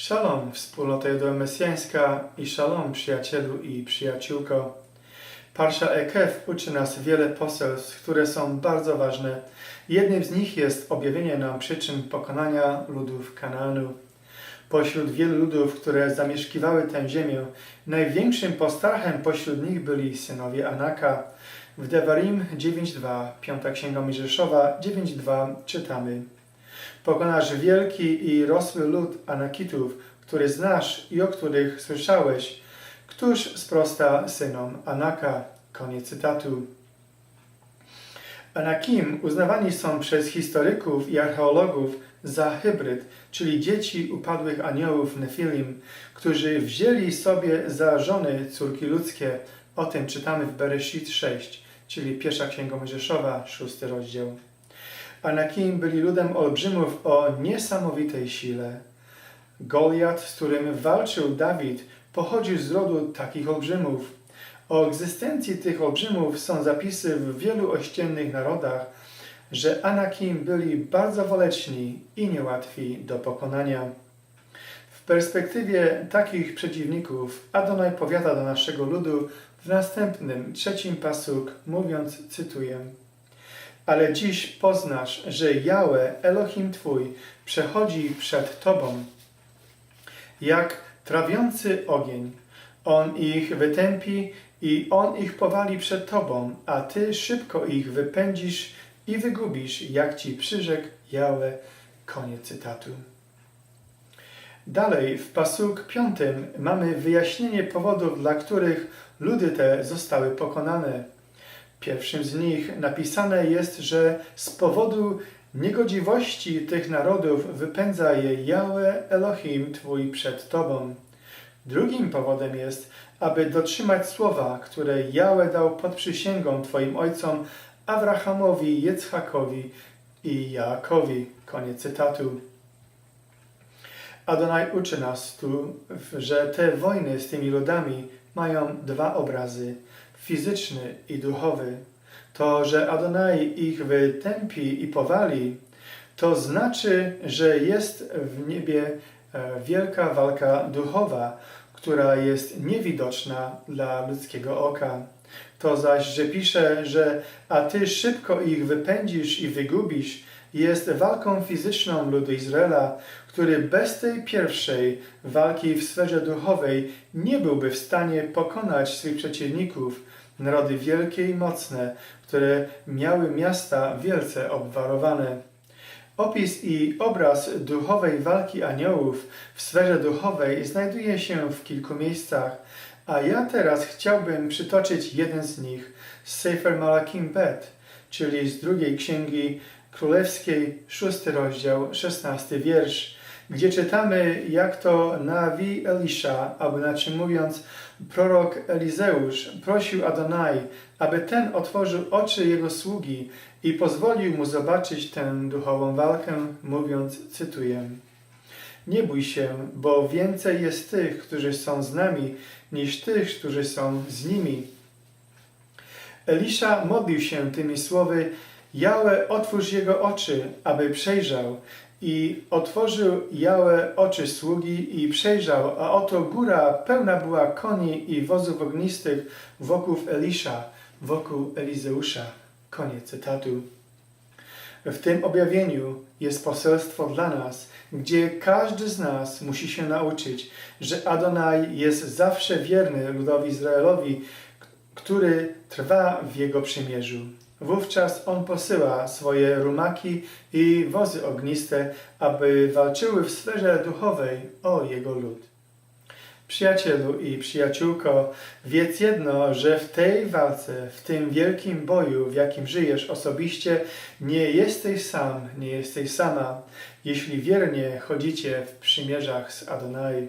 Shalom, wspólnota mesjańska i shalom, przyjacielu i przyjaciółko. Parsza Ekew uczy nas wiele poselstw, które są bardzo ważne. Jednym z nich jest objawienie nam przyczyn pokonania ludów Kanaanu. Pośród wielu ludów, które zamieszkiwały tę ziemię, największym postrachem pośród nich byli synowie Anaka. W Devarim 9.2, Piąta Księga Mojżeszowa 9.2 czytamy Pokonasz wielki i rosły lud Anakitów, który znasz i o których słyszałeś. Któż sprosta synom Anaka? Koniec cytatu. Anakim uznawani są przez historyków i archeologów za hybryd, czyli dzieci upadłych aniołów Nefilim, którzy wzięli sobie za żony córki ludzkie. O tym czytamy w Bereshit 6, czyli pierwsza księga Mojżeszowa, szósty rozdział. Anakim byli ludem olbrzymów o niesamowitej sile. Goliat, z którym walczył Dawid, pochodził z rodu takich olbrzymów. O egzystencji tych olbrzymów są zapisy w wielu ościennych narodach, że Anakim byli bardzo waleczni i niełatwi do pokonania. W perspektywie takich przeciwników Adonai powiada do naszego ludu w następnym, trzecim pasuk, mówiąc, cytuję ale dziś poznasz, że Jałe, Elohim Twój, przechodzi przed Tobą jak trawiący ogień. On ich wytępi i On ich powali przed Tobą, a Ty szybko ich wypędzisz i wygubisz, jak Ci przyrzekł Jałe. Koniec cytatu. Dalej, w pasuk piątym mamy wyjaśnienie powodów, dla których ludy te zostały pokonane. Pierwszym z nich napisane jest, że z powodu niegodziwości tych narodów wypędza je Jahwe Elohim Twój przed Tobą. Drugim powodem jest, aby dotrzymać słowa, które Jahwe dał pod przysięgą Twoim ojcom Abrahamowi, Jecchakowi i Jaakowi. Koniec cytatu. Adonai uczy nas tu, że te wojny z tymi ludami mają dwa obrazy – fizyczny i duchowy. To, że Adonai ich wytępi i powali, to znaczy, że jest w niebie e, wielka walka duchowa, która jest niewidoczna dla ludzkiego oka. To zaś, że pisze, że a ty szybko ich wypędzisz i wygubisz, jest walką fizyczną ludu Izraela, który bez tej pierwszej walki w sferze duchowej nie byłby w stanie pokonać swych przeciwników, narody wielkie i mocne, które miały miasta wielce obwarowane. Opis i obraz duchowej walki aniołów w sferze duchowej znajduje się w kilku miejscach, a ja teraz chciałbym przytoczyć jeden z nich z Sefer Malakim Bet, czyli z drugiej księgi królewskiej, szósty rozdział, szesnasty wiersz, gdzie czytamy, jak to Nawi Elisha, albo inaczej mówiąc, prorok Elizeusz prosił Adonai, aby ten otworzył oczy jego sługi i pozwolił mu zobaczyć tę duchową walkę, mówiąc, cytuję, Nie bój się, bo więcej jest tych, którzy są z nami, niż tych, którzy są z nimi. Elisza modlił się tymi słowy, Jałe, otwórz jego oczy, aby przejrzał. I otworzył Jałe oczy sługi i przejrzał, a oto góra pełna była koni i wozów ognistych wokół Elisza, wokół Elizeusza. Koniec cytatu. W tym objawieniu jest poselstwo dla nas, gdzie każdy z nas musi się nauczyć, że Adonai jest zawsze wierny ludowi Izraelowi, który trwa w jego przymierzu. Wówczas on posyła swoje rumaki i wozy ogniste, aby walczyły w sferze duchowej o jego lud. Przyjacielu i przyjaciółko, wiedz jedno, że w tej walce, w tym wielkim boju, w jakim żyjesz osobiście, nie jesteś sam, nie jesteś sama, jeśli wiernie chodzicie w przymierzach z Adonai.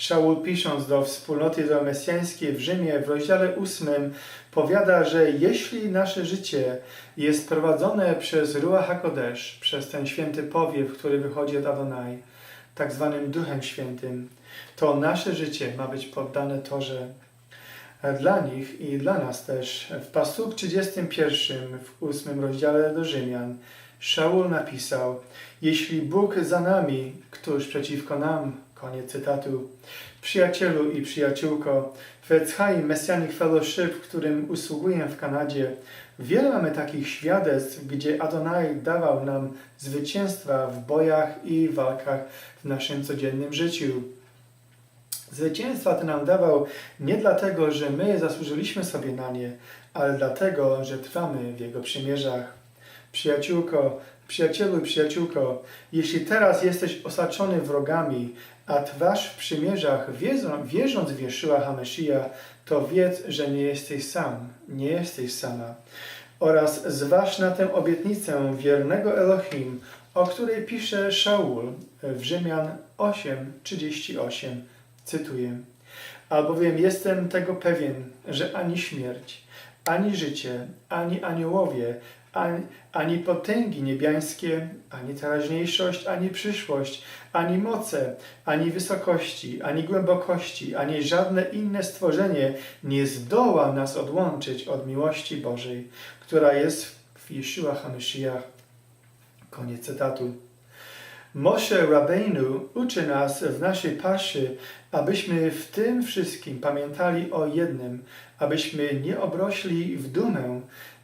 Szaul pisząc do wspólnoty mesjańskiej w Rzymie w rozdziale 8 powiada, że jeśli nasze życie jest prowadzone przez Ruach HaKodesh, przez ten święty powiew, który wychodzi od Adonai, tak zwanym Duchem Świętym, to nasze życie ma być poddane torze dla nich i dla nas też. W pasuk 31 w 8 rozdziale do Rzymian Szaul napisał, jeśli Bóg za nami, któż przeciwko nam? Koniec cytatu. Przyjacielu i przyjaciółko, w Chai Messianic Fellowship, którym usługuję w Kanadzie, wiele mamy takich świadectw, gdzie Adonai dawał nam zwycięstwa w bojach i walkach w naszym codziennym życiu. Zwycięstwa te nam dawał nie dlatego, że my zasłużyliśmy sobie na nie, ale dlatego, że trwamy w Jego przymierzach. Przyjaciółko, przyjacielu i przyjaciółko, jeśli teraz jesteś osaczony wrogami, a trwasz w przymierzach, wiedzą, wierząc w Jeszua HaMashiach, to wiedz, że nie jesteś sam, nie jesteś sama. Oraz zważ na tę obietnicę wiernego Elohim, o której pisze Szaul w Rzymian 8:38. Cytuję: Albowiem jestem tego pewien, że ani śmierć, ani życie, ani aniołowie, ani, ani potęgi niebiańskie, ani teraźniejszość, ani przyszłość, ani moce, ani wysokości, ani głębokości, ani żadne inne stworzenie nie zdoła nas odłączyć od miłości Bożej, która jest w Jeszua HaMashiach. Koniec cytatu. Moshe Rabbeinu uczy nas w naszej paszy, abyśmy w tym wszystkim pamiętali o jednym, abyśmy nie obrośli w dumę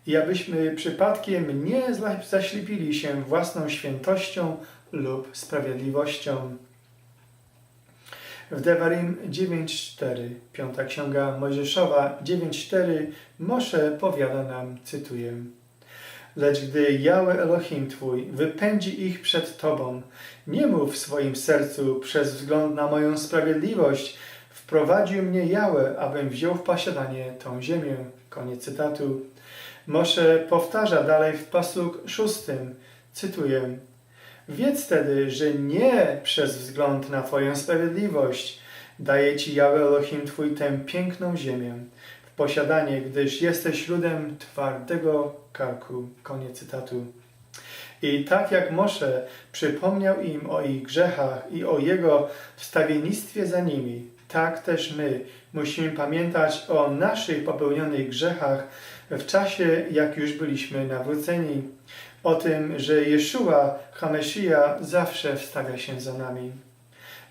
i abyśmy przypadkiem nie zaślepili się własną świętością lub sprawiedliwością. W Devarim 9.4, piąta księga Mojżeszowa 9.4, Moshe powiada nam, cytuję, Lecz gdy Jahwe Elohim Twój wypędzi ich przed Tobą, nie mów w swoim sercu przez wzgląd na moją sprawiedliwość, wprowadził mnie Jahwe, abym wziął w posiadanie tą ziemię. Koniec cytatu. Moshe powtarza dalej w pasuk szóstym, cytuję, Wiedz tedy, że nie przez wzgląd na Twoją sprawiedliwość daje Ci Jahwe Elohim Twój tę piękną ziemię w posiadanie, gdyż jesteś ludem twardego karku. Koniec cytatu. I tak jak Mosze przypomniał im o ich grzechach i o jego wstawiennictwie za nimi, tak też my musimy pamiętać o naszych popełnionych grzechach w czasie, jak już byliśmy nawróceni. O tym, że Jeszua, Hamesija zawsze wstawia się za nami.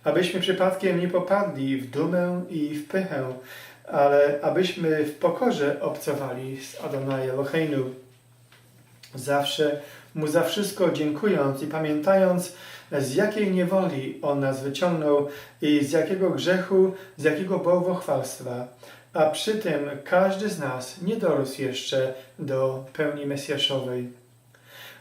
Abyśmy przypadkiem nie popadli w dumę i w pychę, ale abyśmy w pokorze obcowali z Adonai Eloheinu. Zawsze Mu za wszystko dziękując i pamiętając, z jakiej niewoli On nas wyciągnął i z jakiego grzechu, z jakiego bałwochwalstwa. A przy tym każdy z nas nie dorósł jeszcze do pełni mesjaszowej.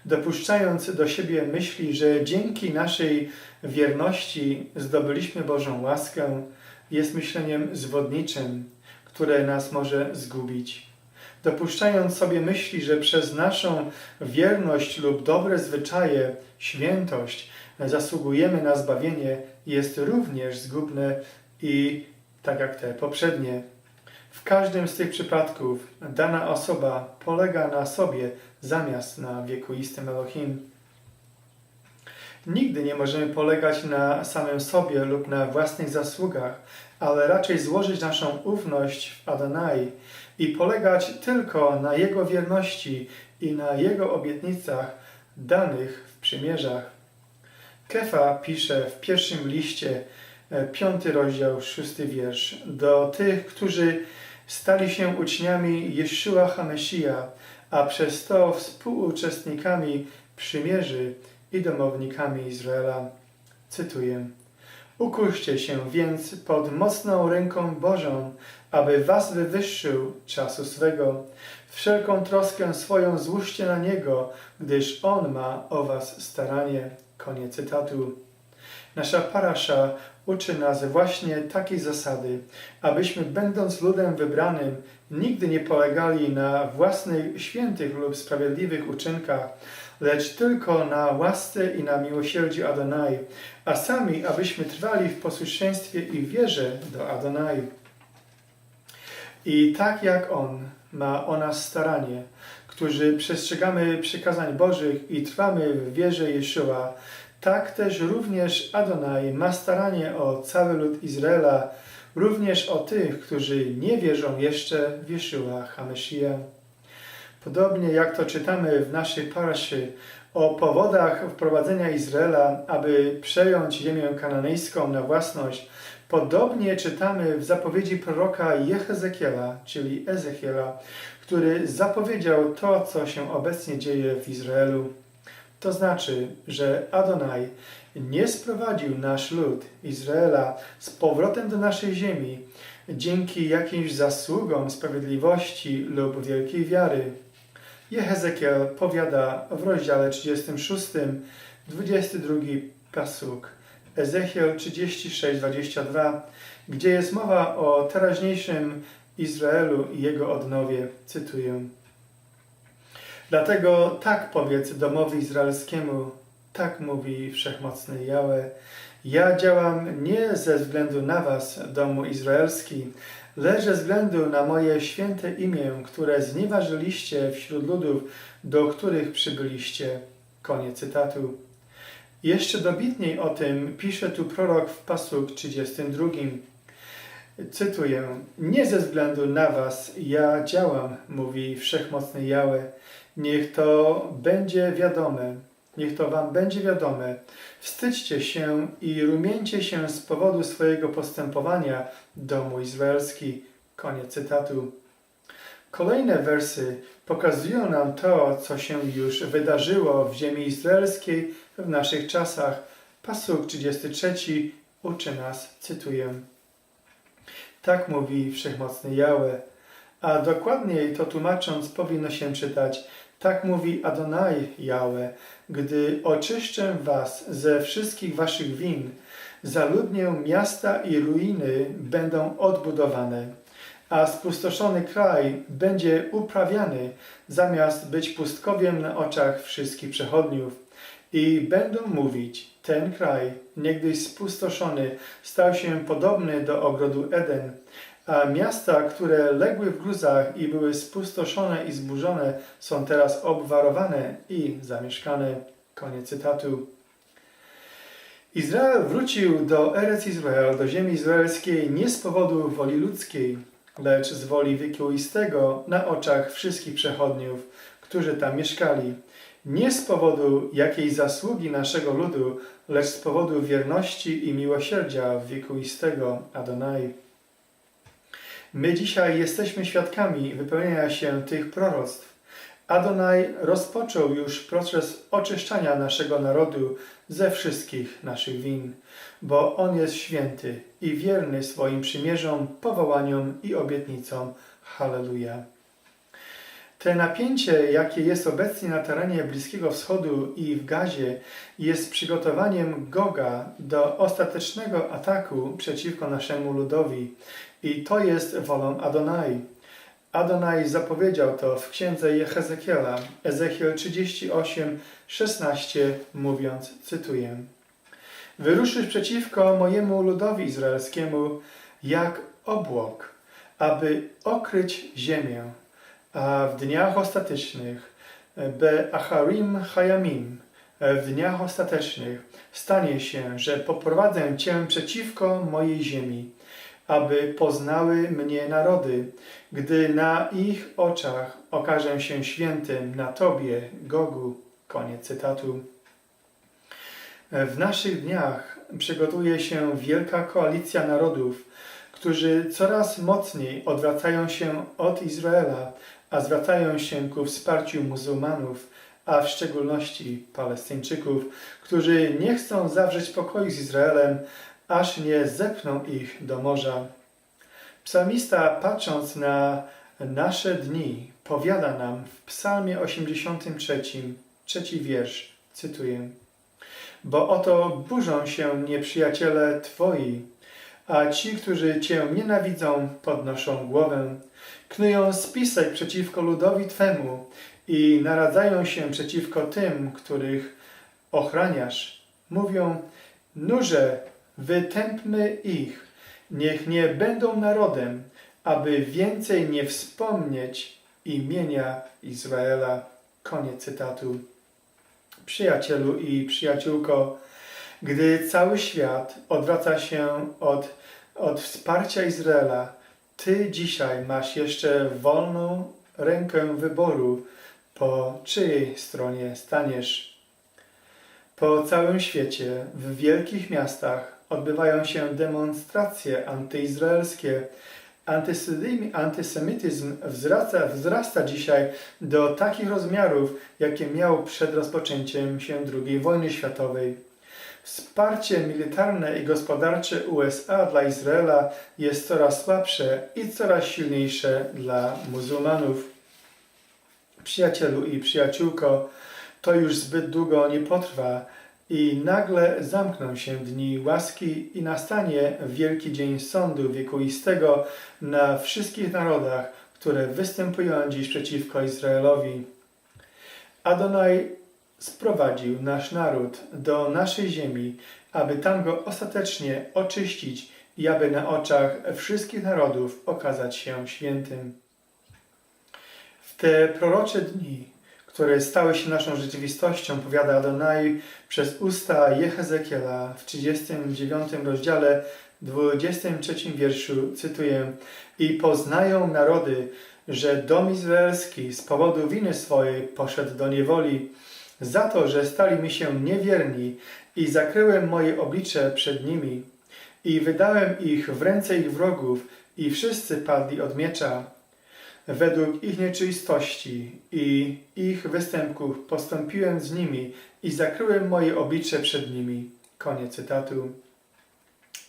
Dopuszczając do siebie myśli, że dzięki naszej wierności zdobyliśmy Bożą łaskę, jest myśleniem zwodniczym, które nas może zgubić dopuszczając sobie myśli, że przez naszą wierność lub dobre zwyczaje, świętość zasługujemy na zbawienie, jest również zgubne i tak jak te poprzednie. W każdym z tych przypadków dana osoba polega na sobie zamiast na wiekuistym Elohim. Nigdy nie możemy polegać na samym sobie lub na własnych zasługach, ale raczej złożyć naszą ufność w Adonai i polegać tylko na Jego wierności i na Jego obietnicach danych w przymierzach. Kefa pisze w pierwszym liście, e, piąty rozdział, szósty wiersz, do tych, którzy stali się uczniami Jeszua Hamesija, a przez to współuczestnikami przymierzy i domownikami Izraela. Cytuję. Ukuszcie się więc pod mocną ręką Bożą, aby was wywyższył czasu swego. Wszelką troskę swoją złóżcie na Niego, gdyż On ma o was staranie. Koniec cytatu. Nasza parasza uczy nas właśnie takiej zasady, abyśmy będąc ludem wybranym, nigdy nie polegali na własnych świętych lub sprawiedliwych uczynkach, lecz tylko na łasce i na miłosierdziu Adonai, a sami, abyśmy trwali w posłuszeństwie i wierze do Adonai. I tak jak On ma o nas staranie, którzy przestrzegamy przykazań Bożych i trwamy w wierze Jeszua, tak też również Adonai ma staranie o cały lud Izraela, również o tych, którzy nie wierzą jeszcze w HaMashiach. Podobnie jak to czytamy w naszej paraszy o powodach wprowadzenia Izraela, aby przejąć ziemię kananejską na własność, podobnie czytamy w zapowiedzi proroka Jehezekiela, czyli Ezechiela, który zapowiedział to, co się obecnie dzieje w Izraelu. To znaczy, że Adonai nie sprowadził nasz lud Izraela z powrotem do naszej ziemi dzięki jakimś zasługom sprawiedliwości lub wielkiej wiary. Jehezekiel powiada w rozdziale 36, 22 pasuk, Ezechiel 36, 22, gdzie jest mowa o teraźniejszym Izraelu i jego odnowie. Cytuję. Dlatego tak powiedz domowi izraelskiemu, tak mówi wszechmocny Jahwe, ja działam nie ze względu na was, domu izraelski, lecz ze względu na moje święte imię, które znieważyliście wśród ludów, do których przybyliście. Koniec cytatu. Jeszcze dobitniej o tym pisze tu prorok w pasuk 32. Cytuję: Nie ze względu na was ja działam, mówi wszechmocny Jahwe. Niech to będzie wiadome, niech to wam będzie wiadome. Wstydźcie się i rumieńcie się z powodu swojego postępowania, domu izraelski. Koniec cytatu. Kolejne wersy pokazują nam to, co się już wydarzyło w ziemi izraelskiej w naszych czasach. Pasuk 33 uczy nas, cytuję. Tak mówi wszechmocny Jahwe. A dokładniej to tłumacząc powinno się czytać tak mówi Adonai Jahwe, gdy oczyszczę was ze wszystkich waszych win, zaludnię miasta i ruiny będą odbudowane, a spustoszony kraj będzie uprawiany, zamiast być pustkowiem na oczach wszystkich przechodniów. I będą mówić, ten kraj, niegdyś spustoszony, stał się podobny do ogrodu Eden, a miasta, które legły w gruzach i były spustoszone i zburzone, są teraz obwarowane i zamieszkane. Koniec cytatu. Izrael wrócił do Erec Izrael, do ziemi izraelskiej nie z powodu woli ludzkiej, lecz z woli wiekuistego na oczach wszystkich przechodniów, którzy tam mieszkali. Nie z powodu jakiejś zasługi naszego ludu, lecz z powodu wierności i miłosierdzia wiekuistego Adonai. My dzisiaj jesteśmy świadkami wypełnienia się tych proroctw. Adonai rozpoczął już proces oczyszczania naszego narodu ze wszystkich naszych win, bo On jest święty i wierny swoim przymierzom, powołaniom i obietnicom. Halleluja. Te napięcie, jakie jest obecnie na terenie Bliskiego Wschodu i w Gazie, jest przygotowaniem Goga do ostatecznego ataku przeciwko naszemu ludowi. I to jest wolą Adonai. Adonai zapowiedział to w księdze Jehezekiela, Ezechiel 38, 16, mówiąc, cytuję: Wyruszysz przeciwko mojemu ludowi izraelskiemu jak obłok, aby okryć ziemię, a w dniach ostatecznych, be acharim hayamim, w dniach ostatecznych stanie się, że poprowadzę cię przeciwko mojej ziemi aby poznały mnie narody, gdy na ich oczach okażę się świętym na Tobie, Gogu. Koniec cytatu. W naszych dniach przygotuje się wielka koalicja narodów, którzy coraz mocniej odwracają się od Izraela, a zwracają się ku wsparciu muzułmanów, a w szczególności Palestyńczyków, którzy nie chcą zawrzeć pokoju z Izraelem, aż nie zepną ich do morza. Psalmista, patrząc na nasze dni, powiada nam w Psalmie 83, trzeci wiersz, cytuję: Bo oto burzą się nieprzyjaciele Twoi, a ci, którzy Cię nienawidzą, podnoszą głowę, knują spisek przeciwko ludowi Twemu i naradzają się przeciwko tym, których ochraniasz. Mówią, nurze, wytępmy ich, niech nie będą narodem, aby więcej nie wspomnieć imienia Izraela. Koniec cytatu. Przyjacielu i przyjaciółko, gdy cały świat odwraca się od, od wsparcia Izraela, ty dzisiaj masz jeszcze wolną rękę wyboru, po czyjej stronie staniesz. Po całym świecie, w wielkich miastach odbywają się demonstracje antyizraelskie. Antysemityzm, wzrasta, wzrasta dzisiaj do takich rozmiarów, jakie miał przed rozpoczęciem się II wojny światowej. Wsparcie militarne i gospodarcze USA dla Izraela jest coraz słabsze i coraz silniejsze dla muzułmanów. Przyjacielu i przyjaciółko, to już zbyt długo nie potrwa i nagle zamkną się dni łaski i nastanie wielki dzień sądu wiekuistego na wszystkich narodach, które występują dziś przeciwko Izraelowi. Adonai sprowadził nasz naród do naszej ziemi, aby tam go ostatecznie oczyścić i aby na oczach wszystkich narodów okazać się świętym. W te prorocze dni, które stały się naszą rzeczywistością, powiada Adonai przez usta Jehezekiela w 39 rozdziale, 23 wierszu, cytuję, i poznają narody, że dom izraelski z powodu winy swojej poszedł do niewoli, za to, że stali mi się niewierni i zakryłem moje oblicze przed nimi i wydałem ich w ręce ich wrogów i wszyscy padli od miecza. Według ich nieczystości i ich występków postąpiłem z nimi i zakryłem moje oblicze przed nimi. Koniec cytatu.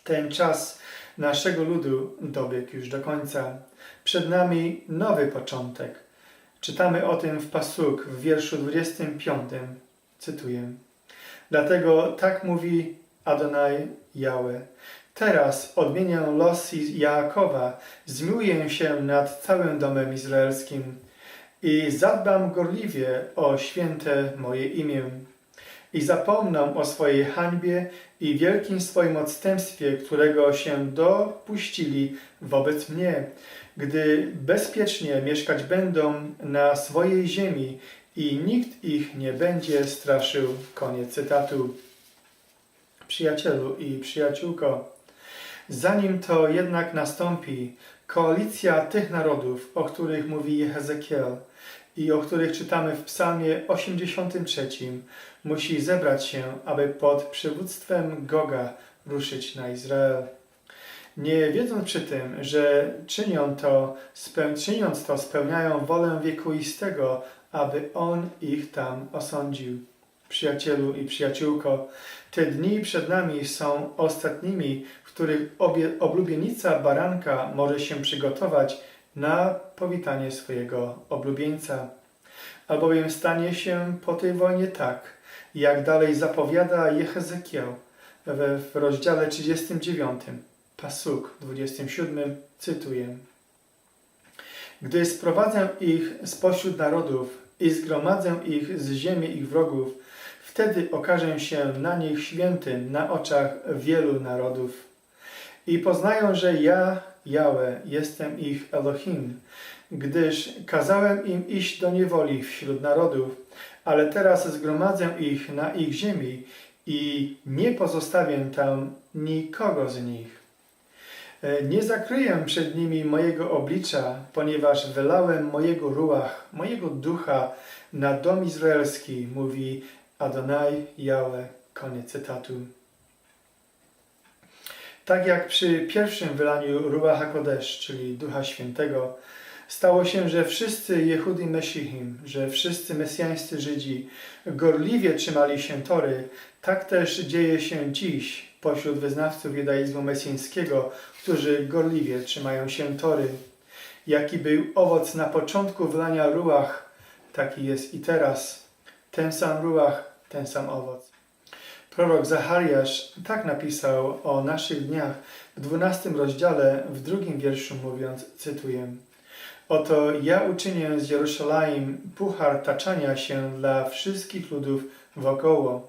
Ten czas naszego ludu dobiegł już do końca. Przed nami nowy początek. Czytamy o tym w Pasuk w wierszu 25. Cytuję. Dlatego tak mówi Adonai Jahwe. Teraz odmienię los Jaakowa, zmiłuję się nad całym domem izraelskim i zadbam gorliwie o święte moje imię. I zapomnę o swojej hańbie i wielkim swoim odstępstwie, którego się dopuścili wobec mnie, gdy bezpiecznie mieszkać będą na swojej ziemi i nikt ich nie będzie straszył. Koniec cytatu. Przyjacielu i przyjaciółko, zanim to jednak nastąpi, koalicja tych narodów, o których mówi Jehezekiel i o których czytamy w Psalmie 83, musi zebrać się, aby pod przywództwem Goga ruszyć na Izrael nie wiedząc przy tym, że czynią to, czyniąc to spełniają wolę wiekuistego, aby On ich tam osądził. Przyjacielu i przyjaciółko, te dni przed nami są ostatnimi, w których obie, oblubienica baranka może się przygotować na powitanie swojego oblubieńca. Albowiem stanie się po tej wojnie tak, jak dalej zapowiada Jehezekiel w, w rozdziale 39. Pasuk 27 cytuję. Gdy sprowadzę ich spośród narodów i zgromadzę ich z ziemi ich wrogów, wtedy okażę się na nich świętym na oczach wielu narodów. I poznają, że ja, Jałe, jestem ich Elohim, gdyż kazałem im iść do niewoli wśród narodów, ale teraz zgromadzę ich na ich ziemi i nie pozostawię tam nikogo z nich. E, nie zakryję przed nimi mojego oblicza, ponieważ wylałem mojego ruach, mojego ducha na dom izraelski, mówi Adonai Jahwe. Koniec cytatu. Tak jak przy pierwszym wylaniu Ruach HaKodesh, czyli Ducha Świętego, stało się, że wszyscy Jehudi Meshihim, że wszyscy mesjańscy Żydzi gorliwie trzymali się Tory, tak też dzieje się dziś pośród wyznawców judaizmu mesjańskiego, którzy gorliwie trzymają się Tory. Jaki był owoc na początku wlania ruach, taki jest i teraz. Ten sam ruach, ten sam owoc. Prorok Zachariasz tak napisał o naszych dniach w dwunastym rozdziale, w drugim wierszu mówiąc, cytuję. Oto ja uczynię z Jerusalem puchar taczania się dla wszystkich ludów wokoło.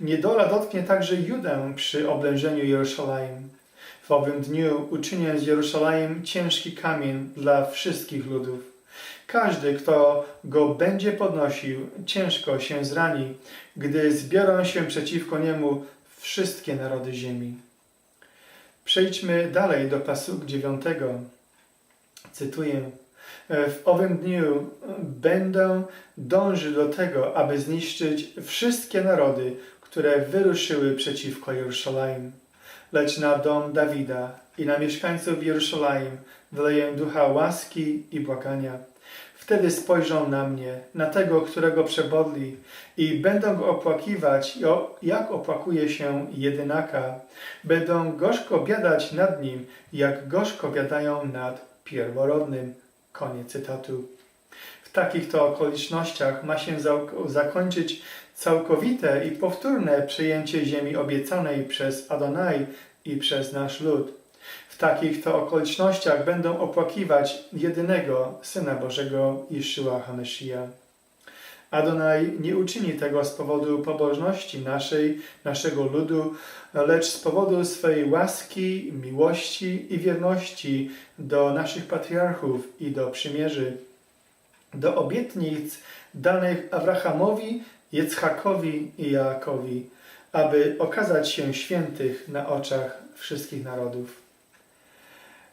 Niedola dotknie także Judę przy oblężeniu Jerusalem. W owym dniu uczynię z Jerusalem ciężki kamień dla wszystkich ludów. Każdy, kto go będzie podnosił, ciężko się zrani, gdy zbiorą się przeciwko niemu wszystkie narody ziemi. Przejdźmy dalej do pasuk dziewiątego. Cytuję. W owym dniu będę dążył do tego, aby zniszczyć wszystkie narody, które wyruszyły przeciwko Jerusalem. Lecz na dom Dawida i na mieszkańców Jerusalem wyleję ducha łaski i błagania. Wtedy spojrzą na mnie, na tego, którego przebodli, i będą go opłakiwać, jak opłakuje się jedynaka. Będą gorzko biadać nad nim, jak gorzko biadają nad pierworodnym. Koniec cytatu. W takich to okolicznościach ma się zakończyć całkowite i powtórne przejęcie ziemi obiecanej przez Adonai i przez nasz lud. W takich to okolicznościach będą opłakiwać jedynego Syna Bożego, Jeszua HaMashiach. Adonai nie uczyni tego z powodu pobożności naszej, naszego ludu, lecz z powodu swej łaski, miłości i wierności do naszych patriarchów i do przymierzy, do obietnic danych Abrahamowi, Jecchakowi i Jaakowi, aby okazać się świętych na oczach wszystkich narodów.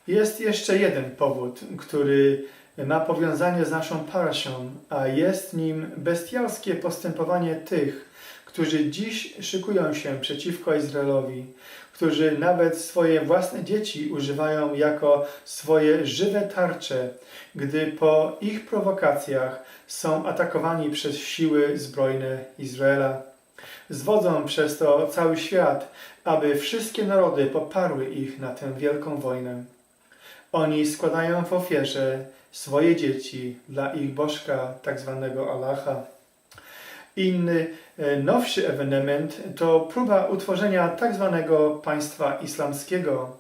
Jest jeszcze jeden powód, który ma powiązanie z naszą paraszą, a jest nim bestialskie postępowanie tych, którzy dziś szykują się przeciwko Izraelowi, którzy nawet swoje własne dzieci używają jako swoje żywe tarcze, gdy po ich prowokacjach są atakowani przez siły zbrojne Izraela. Zwodzą przez to cały świat, aby wszystkie narody poparły ich na tę wielką wojnę. Oni składają w ofierze swoje dzieci dla ich bożka, tak zwanego Allaha. Inny, e, nowszy ewenement to próba utworzenia tak zwanego państwa islamskiego.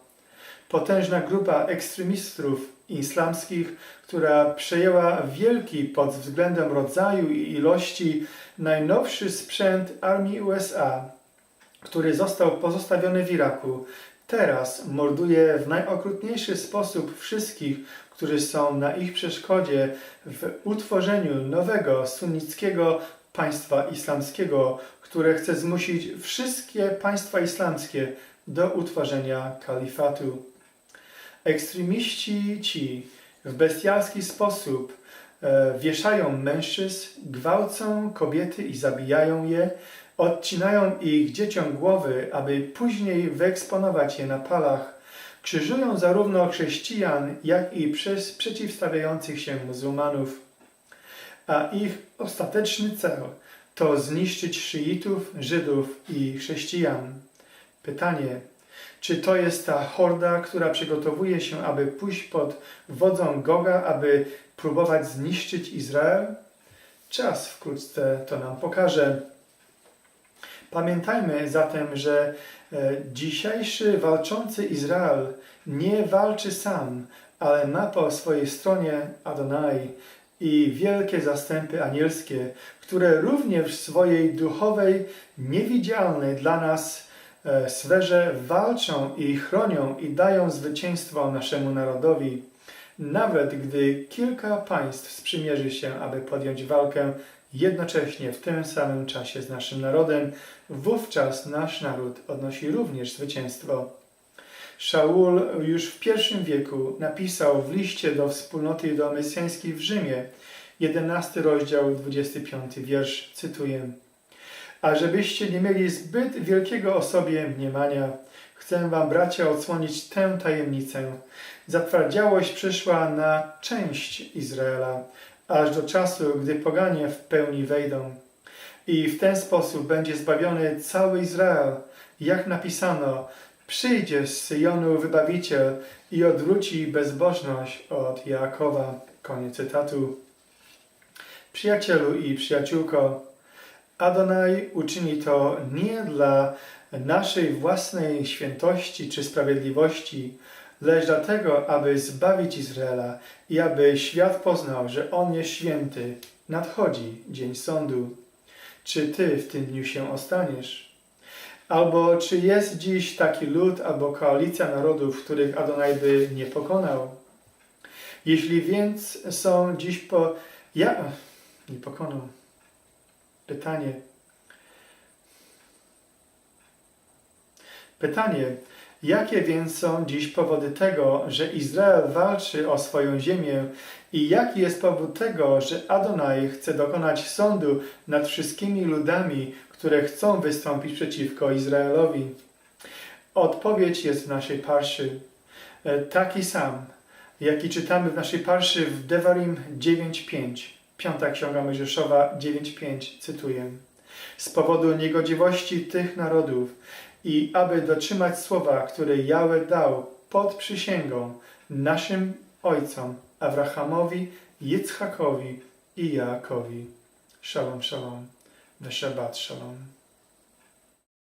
Potężna grupa ekstremistów islamskich, która przejęła wielki pod względem rodzaju i ilości najnowszy sprzęt armii USA, który został pozostawiony w Iraku, teraz morduje w najokrutniejszy sposób wszystkich, którzy są na ich przeszkodzie w utworzeniu nowego sunnickiego państwa islamskiego, które chce zmusić wszystkie państwa islamskie do utworzenia kalifatu. Ekstremiści ci w bestialski sposób e, wieszają mężczyzn, gwałcą kobiety i zabijają je, odcinają ich dzieciom głowy, aby później wyeksponować je na palach. Krzyżują zarówno chrześcijan, jak i przez przeciwstawiających się muzułmanów. A ich ostateczny cel to zniszczyć szyitów, Żydów i chrześcijan. Pytanie, czy to jest ta horda, która przygotowuje się, aby pójść pod wodzą Goga, aby próbować zniszczyć Izrael? Czas wkrótce to nam pokaże. Pamiętajmy zatem, że e, dzisiejszy walczący Izrael nie walczy sam, ale ma po swojej stronie Adonai i wielkie zastępy anielskie, które również w swojej duchowej, niewidzialnej dla nas e, sferze walczą i chronią i dają zwycięstwo naszemu narodowi. Nawet gdy kilka państw sprzymierzy się, aby podjąć walkę jednocześnie w tym samym czasie z naszym narodem, wówczas nasz naród odnosi również zwycięstwo. Szaul już w pierwszym wieku napisał w liście do wspólnoty do mesjańskiej w Rzymie, 11 rozdział, 25 wiersz, cytuję. A żebyście nie mieli zbyt wielkiego o sobie mniemania, chcę wam, bracia, odsłonić tę tajemnicę. Zatwardziałość przyszła na część Izraela, aż do czasu, gdy poganie w pełni wejdą. I w ten sposób będzie zbawiony cały Izrael, jak napisano, przyjdzie z Syjonu wybawiciel i odwróci bezbożność od Jakowa. Koniec cytatu. Przyjacielu i przyjaciółko, Adonai uczyni to nie dla naszej własnej świętości czy sprawiedliwości, lecz dlatego, aby zbawić Izraela i aby świat poznał, że On jest święty. Nadchodzi dzień sądu. Czy Ty w tym dniu się ostaniesz? Albo czy jest dziś taki lud albo koalicja narodów, których Adonai by nie pokonał? Jeśli więc są dziś po... Ja... nie pokonał. Pytanie. Pytanie. Jakie więc są dziś powody tego, że Izrael walczy o swoją ziemię i jaki jest powód tego, że Adonai chce dokonać sądu nad wszystkimi ludami, które chcą wystąpić przeciwko Izraelowi? Odpowiedź jest w naszej parszy. E, Taki sam, jaki czytamy w naszej parszy w Devarim 9.5. Piąta Księga Mojżeszowa 9.5, cytuję. Z powodu niegodziwości tych narodów i aby dotrzymać słowa, które Jahwe dał pod przysięgą naszym ojcom Abrahamowi, Yitzhakowi i Jaakowi. Shalom, shalom. Veshabat shalom.